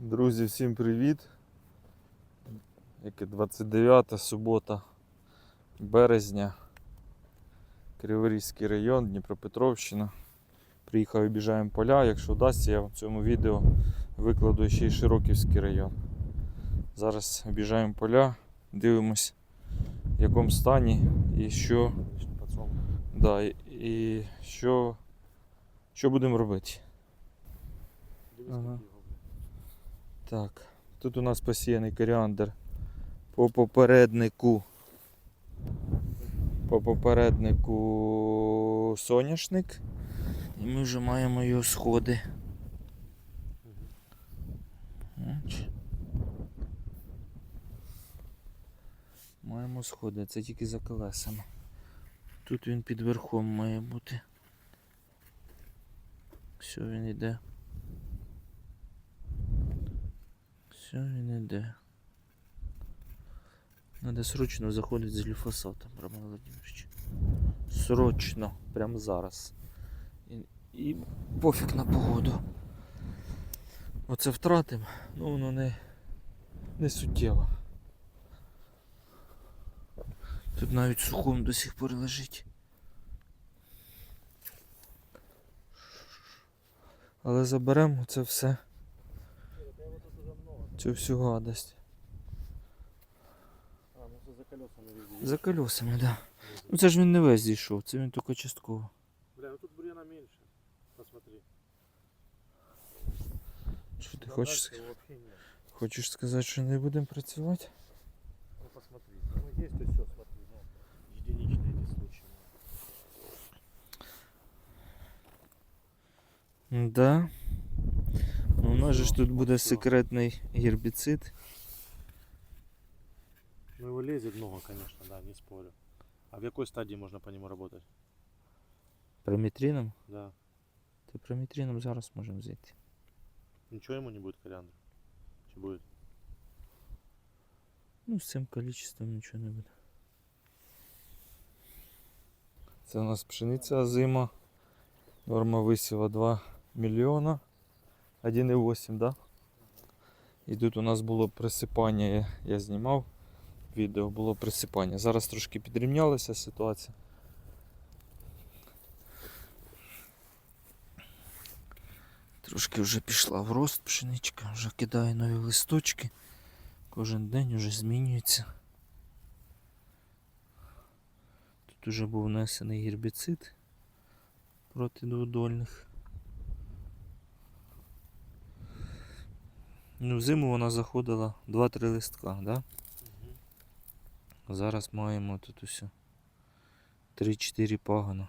Друзі, всім привіт! Яке 29 субота березня. Криворізький район, Дніпропетровщина. Приїхав обіжаємо поля. Якщо вдасться, я в цьому відео викладу ще й Широківський район. Зараз обіжаємо поля, дивимось в якому стані і що, да, і, і що, що будемо робити. Ага. Так, тут у нас посіяний коріандр по попереднику. По попереднику соняшник. І ми вже маємо його сходи. Маємо сходи, це тільки за колесами. Тут він під верхом має бути. Все, він йде. Все, він іде. Надо срочно заходити з гліфосатом, Роман Владимирович. Срочно, прямо зараз. І, і пофіг на погоду. Оце втратим, ну воно не, не суттєво. Тут навіть сухом до сих пор лежить. Але заберемо це все. Цю всю гадость. А, ну це за колесами везде. За колесами, так. Да. Ну це ж він не весь зійшов, це він тільки частково. Бля, ну тут бурьяна меньше. Посмотри. Що ти Да хочеш, дальше его вообще нет. хочеш сказати, що не будемо працювати? Ну посмотри. Ну есть то все, смотри. Ну, единичные эти случаи. Да. Ну, у нас же ж тут буде Всё. секретний гербіцид. Ну его лезет много, конечно, да, не спорю. А в какой стадии можно по нему работать? Промітріном? Да. То промітріном зараз можемо зайти. Ничего ему не будет кориандр? Че будет? Ну, з цим кількістю нічого не буде. Це у нас пшениця зима. Норма висіва 2 мільйона. 1,8, да? І тут у нас було присипання, я, знімав відео, було присипання. Зараз трошки підрівнялася ситуація. Трошки вже пішла в рост пшеничка, вже кидає нові листочки. Кожен день вже змінюється. Тут уже був внесений гербіцид проти дводольних. Ну, взиму вона заходила 2-3 листка, да? Зараз маємо тут усе 3-4 пагона.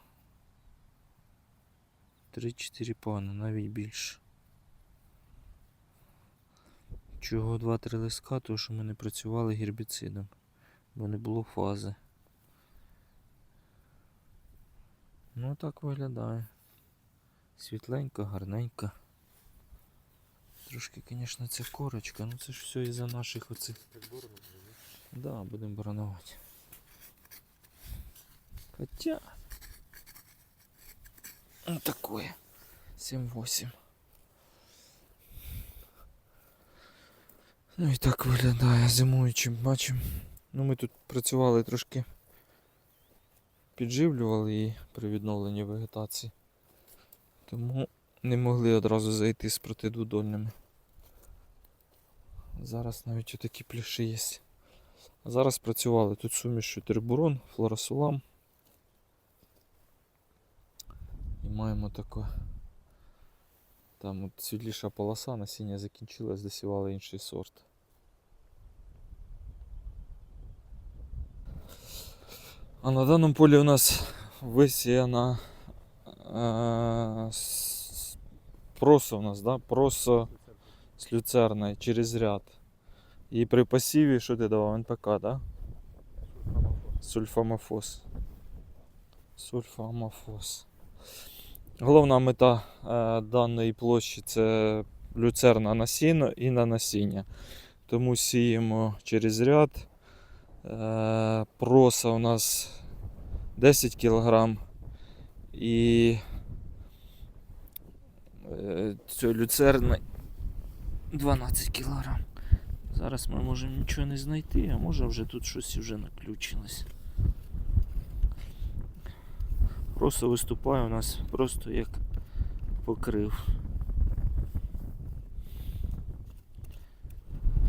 3-4 пагона, навіть більше. Чого 2-3 листка, тому що ми не працювали гербіцидом, бо не було фази. Ну так виглядає. Світленько, гарненько. Трошки, звісно, це корочка, ну це ж все із-за наших оцих. Так да? Будемо баранувати. Хотя. Ну такое. 7-8. Ну і так виглядає зимуючим, бачимо. Ну ми тут працювали трошки. Підживлювали її при відновленні вегетації. Тому не могли одразу зайти з протидудольними. Зараз навіть отакі пляши є. Зараз працювали тут сумішю тербурон, флорасулам. І маємо таке. Там от світліша полоса, насіння закінчилась, досівали інший сорт. А на даному полі у нас висіяна е, просо у нас, да? просо з люцерною через ряд. І при посіві, що ти давав? НПК, да? Сульфамофос. Сульфамофос. Головна мета е, даної площі це люцерна насіно і на насіння. Тому сіємо через ряд. Е, проса у нас 10 кг. І е, цю люцерна 12 кг. Зараз ми можемо нічого не знайти, а може вже тут щось вже наключилось. Просто виступає у нас просто як покрив.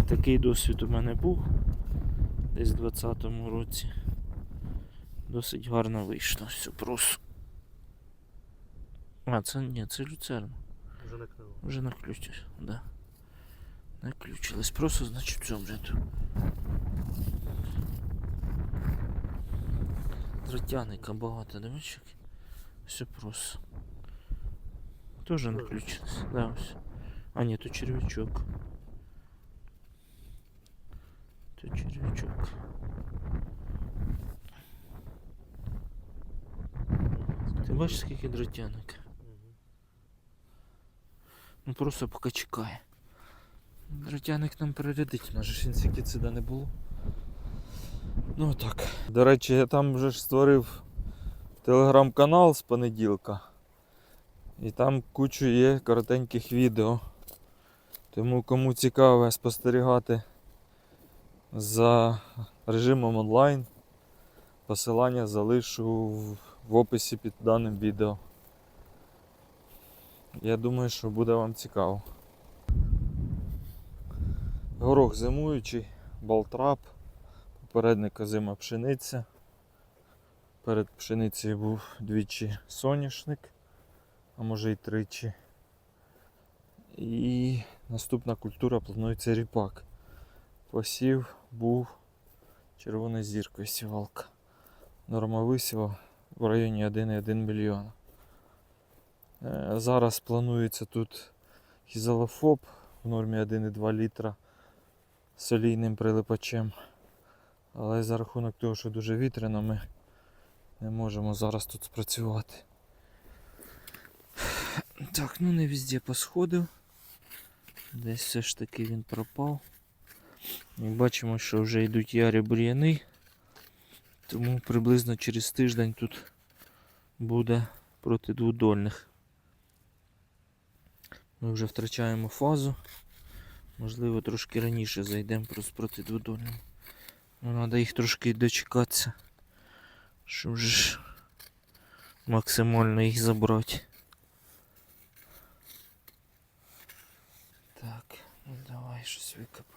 Такий досвід у мене був десь в 20-му році. Досить гарно вийшло все просто. А, це ні, це люцерна. Уже накрыло. Вже наключилось, да. Наключилось. Просто, значить, все вже тут. Дротяника багато, дивись. Все просто. Тоже наключилось. Да, ось. А ні, тут червячок. Тут червячок. Ти бачиш, скільки дротянок? Ну просто поки чекає. Дротяник нам перерядить, у нас же ж інсектицида не було. Ну так. До речі, я там вже ж створив телеграм-канал з понеділка. І там кучу є коротеньких відео. Тому кому цікаво спостерігати за режимом онлайн, посилання залишу в описі під даним відео. Я думаю, що буде вам цікаво. Горох зимуючий, балтрап, попередника зима пшениця. Перед пшеницею був двічі соняшник, а може й тричі. І наступна культура планується ріпак. Посів був червоною зіркою сівалка. Норма висіва в районі 1,1 мільйона. Е, Зараз планується тут хізалофоб в нормі 1,2 літра солійним прилипачем. Але за рахунок того, що дуже вітряно, ми не можемо зараз тут спрацювати. Так, ну не везде посходив. Десь все ж таки він пропав. І бачимо, що вже йдуть ярі бур'яни. Тому приблизно через тиждень тут буде проти двудольних. Ми вже втрачаємо фазу. Можливо, трошки раніше зайдемо просто проти дводольним. Ну, треба їх трошки дочекатися. Щоб ж максимально їх забрати. Так, ну давай щось викопай.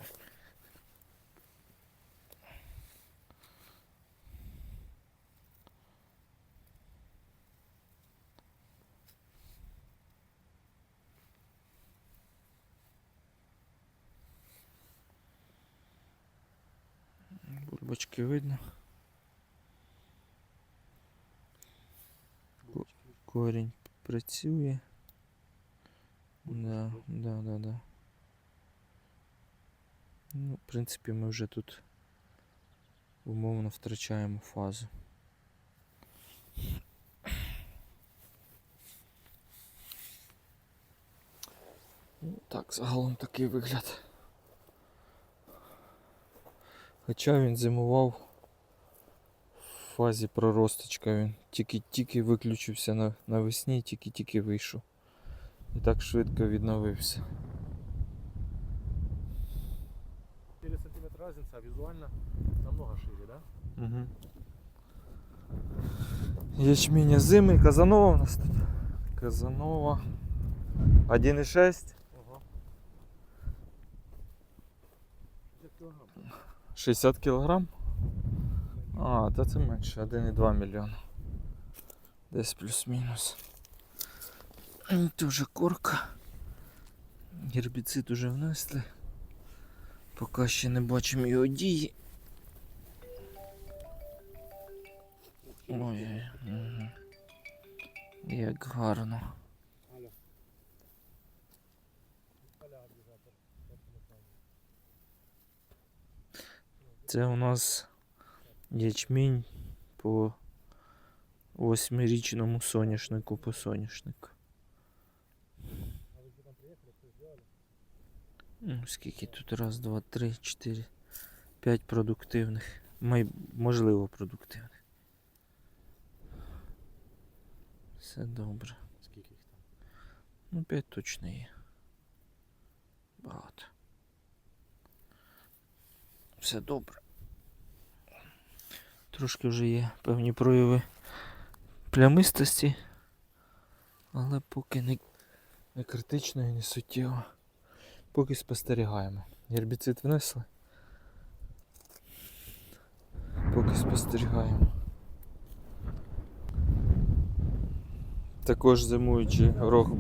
Бульбочки видно. Корінь працює. Да, да, да, да. Ну, в принципі, ми вже тут умовно втрачаємо фазу. Ну, так, загалом такий вигляд. Хоча він зимував в фазі проросточка, він тільки-тільки виключився навесні, тільки-тільки вийшов. І так швидко відновився. 4 сантиметра разница, а визуально намного шире, да? Угу. Ячмінь зими, Казанова у нас тут. Казанова 1,6, 60 кг. А, та це менше, 1,2 мільйона. Десь плюс-мінус. М, Дуже корка. Гербіцид уже внесли. Поки ще не бачимо його дії. Ой, угу. як гарно. Це у нас ячмінь по восьмирічному соняшнику по соняшнику. Ну, скільки тут? Раз, два, три, чотири, п'ять продуктивних. Май... Можливо, продуктивних. Все добре. Сколько их там? Ну, п'ять точно є. багато. Все добре. Трошки вже є певні прояви плямистості, але поки не, не критично і не суттєво. Поки спостерігаємо. Гербіцид внесли. Поки спостерігаємо. Також зимуючий рог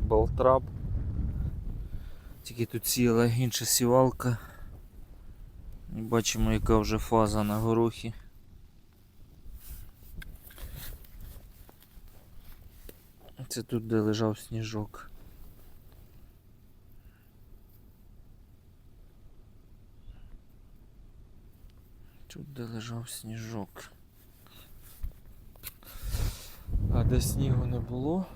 Балтрап. Тільки тут сіяла інша сівалка. Бачимо, яка вже фаза на горохі. Це тут, де лежав сніжок. Тут, де лежав сніжок. А де снігу не було.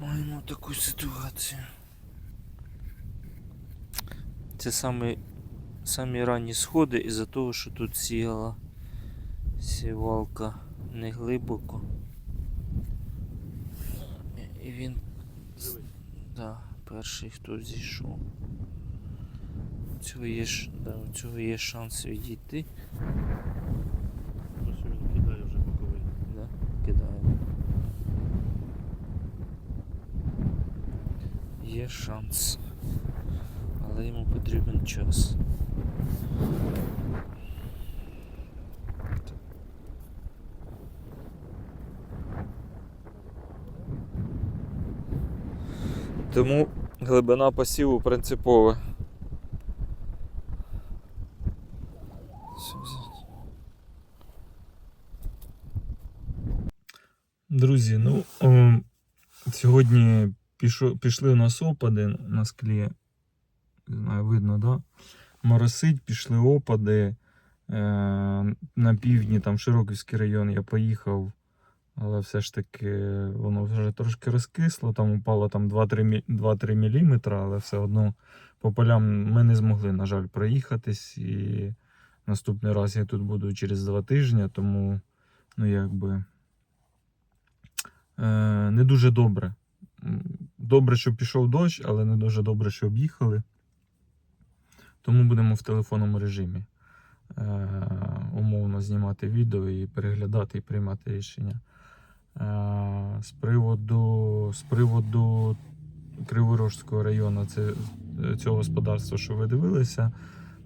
Маємо таку ситуацію. Це саме, самі ранні сходи із-за того, що тут сіяла сівалка не глибоко. І він. Да, перший хто зійшов. У цього є, да, у цього є шанс відійти. Ось він кидає вже боковий. Да, кидаємо. Є шанс. Але йому потрібен час. Тому глибина посіву принципова. Друзі, ну о, сьогодні пішо, пішли у нас опади на склі. Не знаю, видно, да? Моросить, пішли опади. Е, на півдні, там Широківський район, я поїхав, але все ж таки воно вже трошки розкисло, там упало там 2-3 мі- 2-3 мм, але все одно по полям ми не змогли, на жаль, проїхатись. І наступний раз я тут буду через 2 тижні, тому ну якби е, не дуже добре. Добре, що пішов дощ, але не дуже добре, що об'їхали. Тому будемо в телефонному режимі е, умовно знімати відео і переглядати і приймати рішення. Е, з приводу, з приводу Криворожського району, це, цього господарства, що ви дивилися,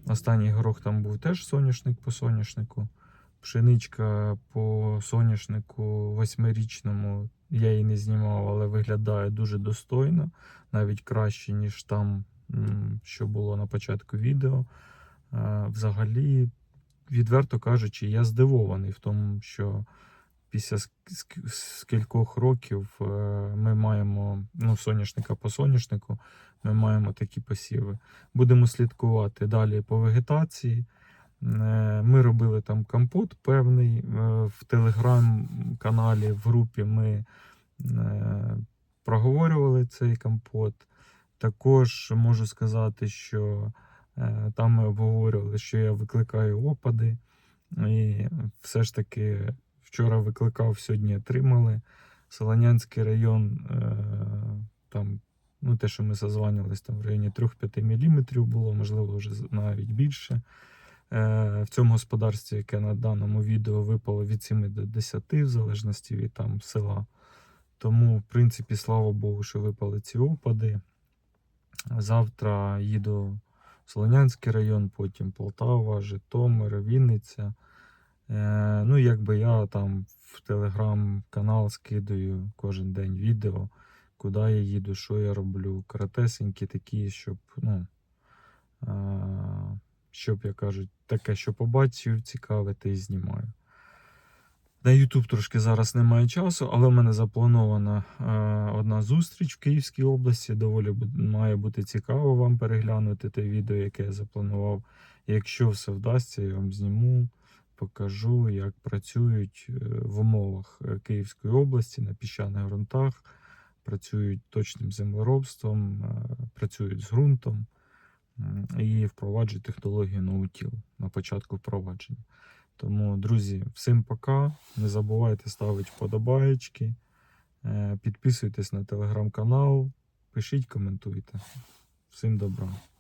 останній горох там був теж соняшник по соняшнику. Пшеничка по соняшнику восьмирічному я її не знімав, але виглядає дуже достойно, навіть краще, ніж там, що було на початку відео. Е, Взагалі, відверто кажучи, я здивований в тому, що після ск- скількох років е, ми маємо ну, соняшника по соняшнику, ми маємо такі посіви. Будемо слідкувати далі по вегетації. Е, Ми робили там компот певний е, в телеграм-каналі, в групі ми проговорювали цей компот. Також можу сказати, що там ми обговорювали, що я викликаю опади. І все ж таки вчора викликав, сьогодні отримали. Солонянський район, е, там, ну те, що ми созванювались, там в районі 3-5 мм було, можливо, вже навіть більше. Е, В цьому господарстві, яке на даному відео випало від 7 до 10, в залежності від там села. Тому, в принципі, слава Богу, що випали ці опади. Завтра їду в Солонянський район, потім Полтава, Житомир, Вінниця. Е, ну, якби я там в телеграм-канал скидаю кожен день відео, куди я їду, що я роблю. Коротесенькі такі, щоб, ну, е, щоб, як кажуть, таке, що побачив, цікаве, те й знімаю. На YouTube трошки зараз немає часу, але в мене запланована е, одна зустріч в Київській області. Доволі має бути цікаво вам переглянути те відео, яке я запланував. Якщо все вдасться, я вам зніму, покажу, як працюють е, в умовах е, Київської області на піщаних ґрунтах, працюють точним землеробством, е, працюють з ґрунтом і впроваджують технологію ноутіл на початку впровадження. Тому, друзі, всім пока. Не забувайте ставити вподобаєчки. Підписуйтесь на телеграм-канал, пишіть, коментуйте. Всім добра.